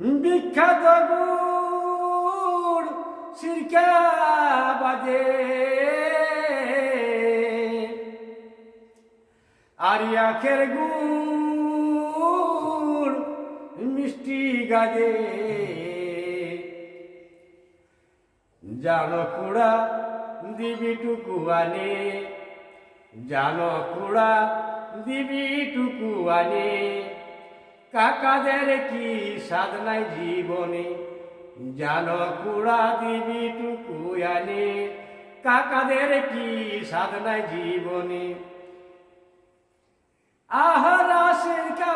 বিখ্যাত গুড় সিরকা আর আখের গুড়, মিষ্টি গাজে। জানো কুড়া দিবি টুকু আনে, জানো কুড়া দিবি টুকু আনে। কাকাদের কি সাধনায় জীবনে? জানো কুড়া দিবি টুকু আনে। কাকাদের কি সাধনায় জীবনে? আহারা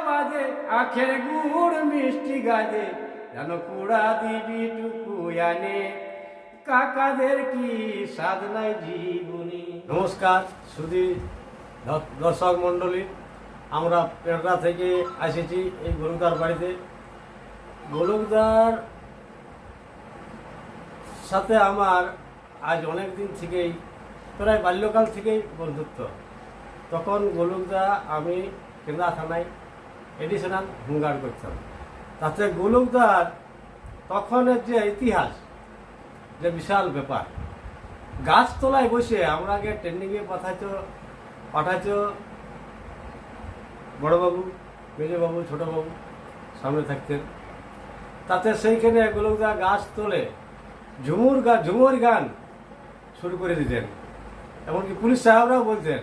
বাজে আখের গুড় মিষ্টি গাজে। যেন কুড়া দিবি টুকু আনে। কাকাদের কি সাধনায় জীবনী? নমস্কার সুধী দর্শক মণ্ডলী। আমরা পেটরা থেকে এসেছি এই গোলকদার বাড়িতে। গোলকদার সাথে আমার আজ অনেক দিন থেকেই, প্রায় বাল্যকাল থেকেই বন্ধুত্ব। তখন গোলকদা আমি কেন্দ্রা থানায় এডিশনাল হোমগার্ড করতাম। তাতে গোলকদার তখনের যে ইতিহাস, যে বিশাল ব্যাপার, গাছতলায় বসে আমরাকে ট্রেনিংয়ে পাঠাইতো পাঠাইতো বড়বাবু মেজবাবু ছোটবাবু সামনে থাকতেন। তাতে সেইখানে গোলকদা গাছ তোলে ঝুমুর গান ঝুমুর গান শুরু করে দিতেন। এমনকি পুলিশ সাহেবরাও বলতেন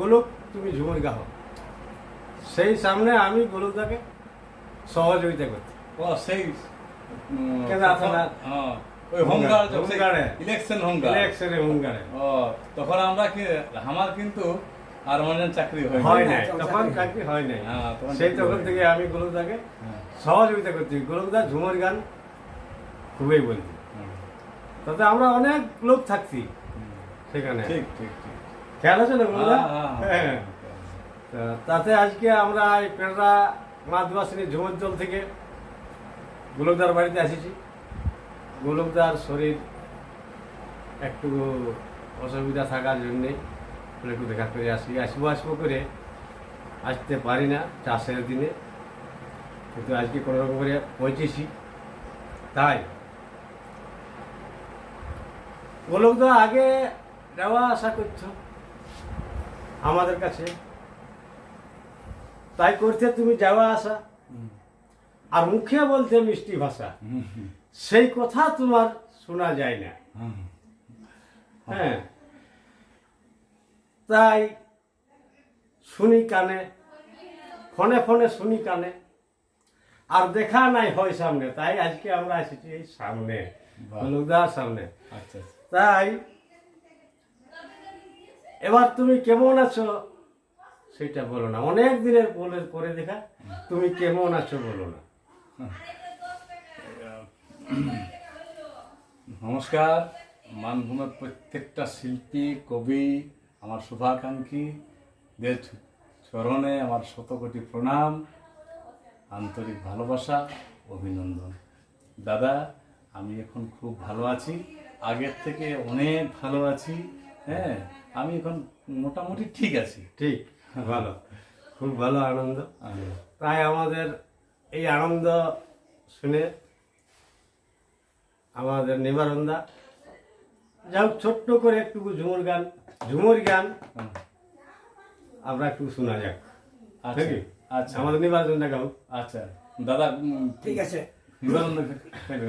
গোলক তুমি ঝুমুর গাও সেই সামনে আমি গোলকদাকে সহযোগিতা করতাম। ও সেই ওই হোমগার্ড হোমগার্ডে। ইলেকশন হোমগার্ড ইলেকশনে হুঙ্গারে। ও তখন আমরা কি আমার কিন্তু আর মানে চাকরি হয় হয় নাই তখন চাকরি হয় নাই। হ্যাঁ, সেই তখন থেকে আমি গোলকদাকে হ্যাঁ, সহযোগিতা করছি। গোলকদা ঝুমুর গান খুবই বলছি তাতে আমরা অনেক লোক থাকছি সেখানে। ঠিক ঠিক ঠিক। খেয়াল আছে না গোলকদা হ্যাঁ, হ্যাঁ, হ্যাঁ। তা তাতে আজকে আমরা এই পেড়রা মাদবাসিনী ঝুমঞ্চল থেকে গোলকদার বাড়িতে এসেছি। গোলকদার শরীর একটু অসুবিধা থাকার জন্যে বলে একটু দেখা করে আসি। আসব আসব করে আসতে পারি না চাষের দিনে। কিন্তু আজকে কোনো রকম করে পৌঁছেছি। তাই। গোলকদা আগে যাওয়া আসা করছ। আমাদের কাছে। তাই করতে তুমি যাওয়া আসা আর মুখে বলতে মিষ্টি ভাষা। সেই কথা তোমার শোনা যায় না। হ্যাঁ। তাই শুনি কানে ফোনে ফোনে শুনি কানে। আর দেখা নাই হয় সামনে তাই আজকে আমরা এসেছি এই সামনে। লোকদার সামনে। আচ্ছা আচ্ছা। তাই এবার তুমি কেমন আছো? সেটা বলো না। অনেক দিনের বলে পরে দেখা তুমি কেমন আছো বলো না। নমস্কার। মানভূমের প্রত্যেকটা শিল্পী কবি আমার শুভাকাঙ্ক্ষী দের চরণে আমার শতকোটি প্রণাম আন্তরিক ভালোবাসা অভিনন্দন। দাদা আমি এখন খুব ভালো আছি আগের থেকে অনেক ভালো আছি হ্যাঁ? আমি এখন মোটামুটি ঠিক আছি। ঠিক ভালো খুব ভালো আনন্দ। তাই আমাদের এই আনন্দ শুনে আমাদের নিবারণদা যাই হোক ছোট্ট করে একটু ঝুমুর গান ঝুমুর গান। আমরা একটু শোনা যাক। আচ্ছা আচ্ছা। আমাদের নিবারণদা গাও আচ্ছা। দাদা ঠিক আছে। নাকি?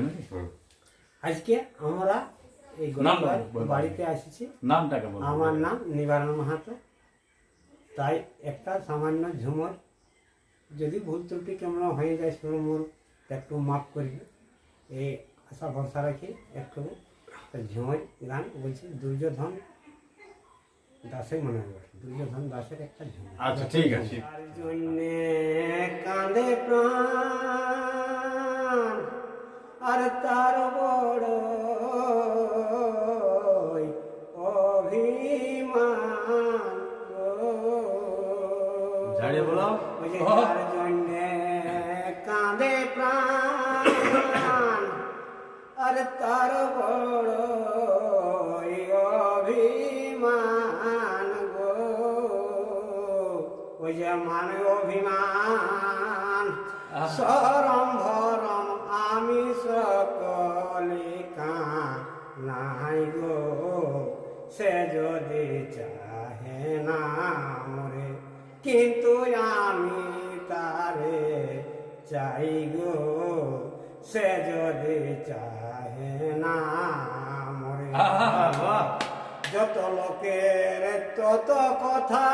আজকে আমরা এই বাড়িতে আসিছি। নামটাকে বলো। আমার নাম নিবারণ মাহাতো। তাই একটা সামান্য ঝুমর। যদি ভুল ত্রুটি কেমন হয়ে যায় সেগুলো মোর একটু মাফ করবে। এই আশা ভরসা রাখি একটু ঝুমর গান বলছি দুর্যোধন দাসের মনে হয় দুর্যোধন দাসের একটা ঝুমর আচ্ছা ঠিক আছে। কাঁদে প্রাণ। কিন্তু আমি তারে চাই গো সে যদি চাহে না মরে। যত লোকের তত কথা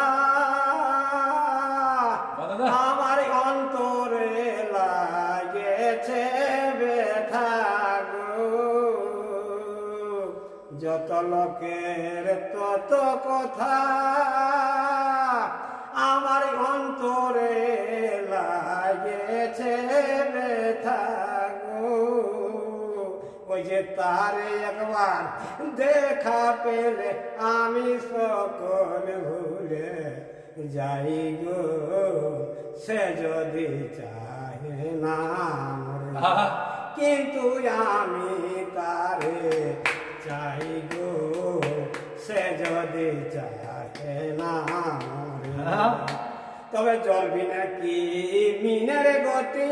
আমার অন্তরে লাগেছে গো। যত লোকের তত কথা আমার অন্তরে লাগেছে ব্যথা গো। ওই যে তারে একবার দেখা পেলে আমি সকল ভুলে যাই গো। সে যদি চাহে না কিন্তু আমি তারে চাই গো। সে যদি চাহে না। তবে চলবি নাকি মিনের গতি?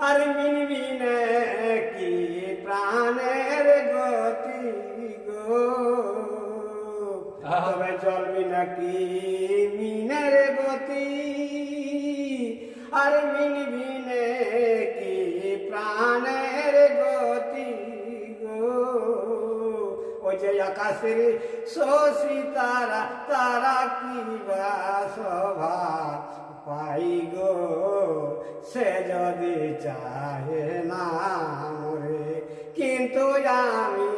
আর মিনবি নাকি প্রাণের গতি গো? আহা। তবে চলবি নাকি মিনের গতি? আকাশের শশী তারা তারা কি বা শোভা পাই গো? সে যদি চাহে না মরে, কিন্তু আমি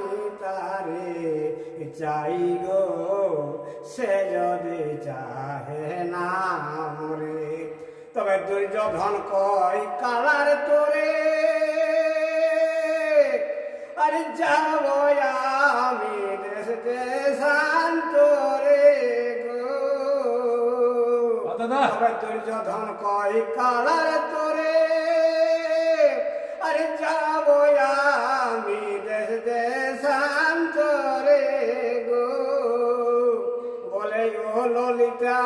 তারে চাই গো। সে যদি চাহে না মরে, তবে দুর্যোধন কয়, কালার তোরে, আরে যাব তবে দুর্যোধন কয়, কালার তোরে, আরে যাব আমি দেশ দেশান্তরে গো। বলে, ও ললিতা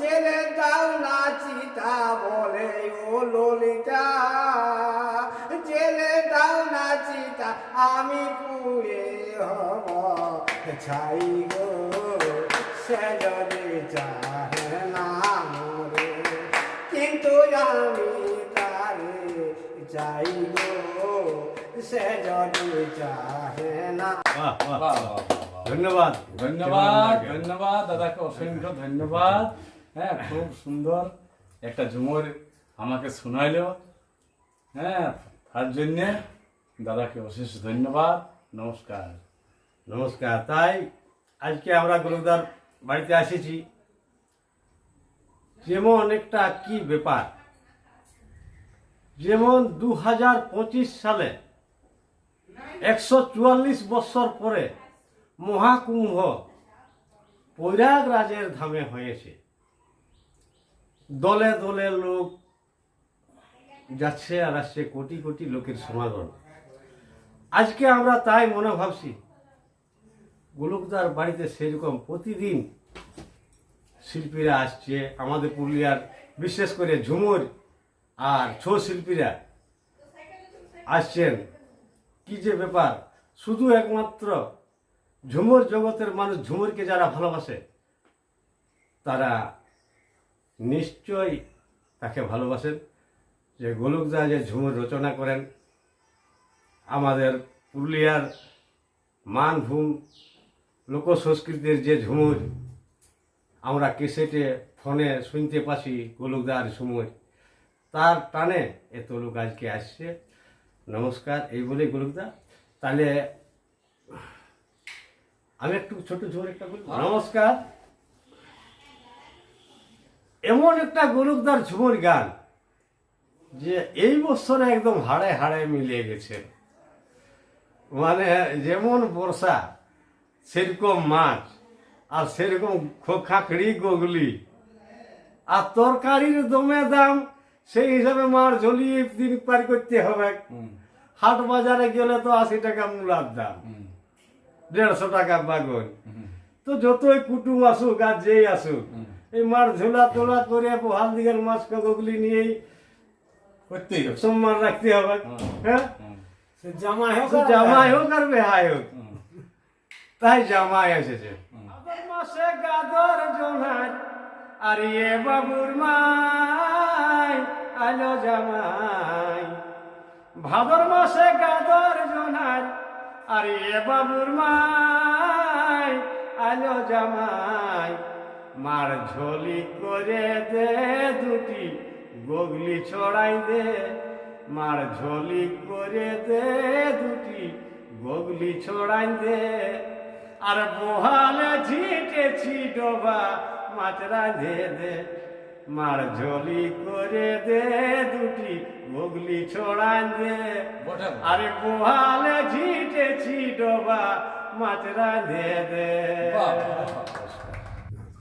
জেলে দাও না চিতা। বলে, ও ললিতা জেলে দাও না চিতা, আমি পুড়ে হব ছাই গো, সে যদি চাহে আমি তারে চাই গো সে যদি চাহে না বাহ, বাহ, বাহ, বাহ। বাহ, বাহ, বাহ। ধন্যবাদ ধন্যবাদ কেমন লাগে? ধন্যবাদ দাদাকে অসংখ্য ধন্যবাদ হ্যাঁ খুব সুন্দর একটা ঝুমুর আমাকে শোনাইলো হ্যাঁ তার জন্যে দাদাকে অশেষ ধন্যবাদ নমস্কার নমস্কার তাই আজকে আমরা গোলকদার বাড়িতে এসেছি যেমন একটা কি ব্যাপার যেমন দু হাজার পঁচিশ সালে একশো চুয়াল্লিশ বৎসর পরে মহাকুম্ভ প্রয়াগরাজের ধামে হয়েছে। দলে দলে লোক যাচ্ছে আর আসছে, কোটি কোটি লোকের সমাগম। আজকে আমরা তাই মনে ভাবছি, গোলকদার বাড়িতে সেরকম প্রতিদিন শিল্পীরা আসছে, আমাদের পুরুলিয়ার বিশেষ করে ঝুমুর আর ছৌ শিল্পীরা আসছেন। কি যে ব্যাপার? শুধু একমাত্র ঝুমুর জগতের মানুষ ঝুমুরকে যারা ভালোবাসে, তারা নিশ্চয়ই তাকে ভালোবাসেন। যে গোলকদা যে ঝুমুর রচনা করেন, আমাদের পুরুলিয়ার মানভূম লোক সংস্কৃতির যে ঝুমুর, আমরা কেসেটে ফোনে শুনতে পাচ্ছি গোলকদার ঝুমুর। তার টানে এত লোক আজকে আসছে। নমস্কার এই বলে গোলকদা। তাহলে আমি একটু ছোট ঝুমুর একটা বলি। নমস্কার। এমন একটা গোলকদার ঝুমুর গান যে এই বছরে একদম হাড়ে হাড়ে মিলিয়ে গেছে। মানে যেমন বর্ষা সেরকম মাছ আর সেরকম খাকড়ি গগলি আর তরকারির দমে দাম সেই হিসাবে মার ঝলিয়ে দিন পার করতে হবে। হাট বাজারে গেলে তো আশি টাকা মূলার দাম। দেড়শো টাকা বাগন। তো যতই কুটুম আসুক আর যেই আসুক এই মার ঝোলা তোলা করে পোহাল দিকের মাছ কগলি নিয়েই করতেই সম্মান রাখতে হবে। হ্যাঁ? জামাই হোক আর জামাই হোক আর বেহাই হোক। তাই জামাই এসেছে। হুম। মাসে গাদর জোনার আর এ বাবুর মাই আলো জামাই। ভাদর মাসে গাদর জোনার আর এ বাবুর মাই আলো জামাই। মার ঝোলি করে দে দুটি গগলি ছড়াই দে। মার ঝোলি করে দে দুটি গগলি ছড়াই দে। আর বহালে ঝিটেছি ডোবা মাছরা দে দে। মার ঝোলি করে দে দুটি গগলি ছড়াই দে। আরে বহালে ঝিটেছি ডোবা মাছরা দে দে।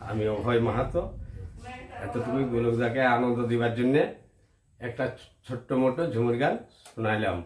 আমি অভয় মাহাতো। এতটুকুই গোলকদাকে আনন্দ দিবার জন্যে একটা ছোট্ট মোটো ঝুমুর গান শোনাইলাম।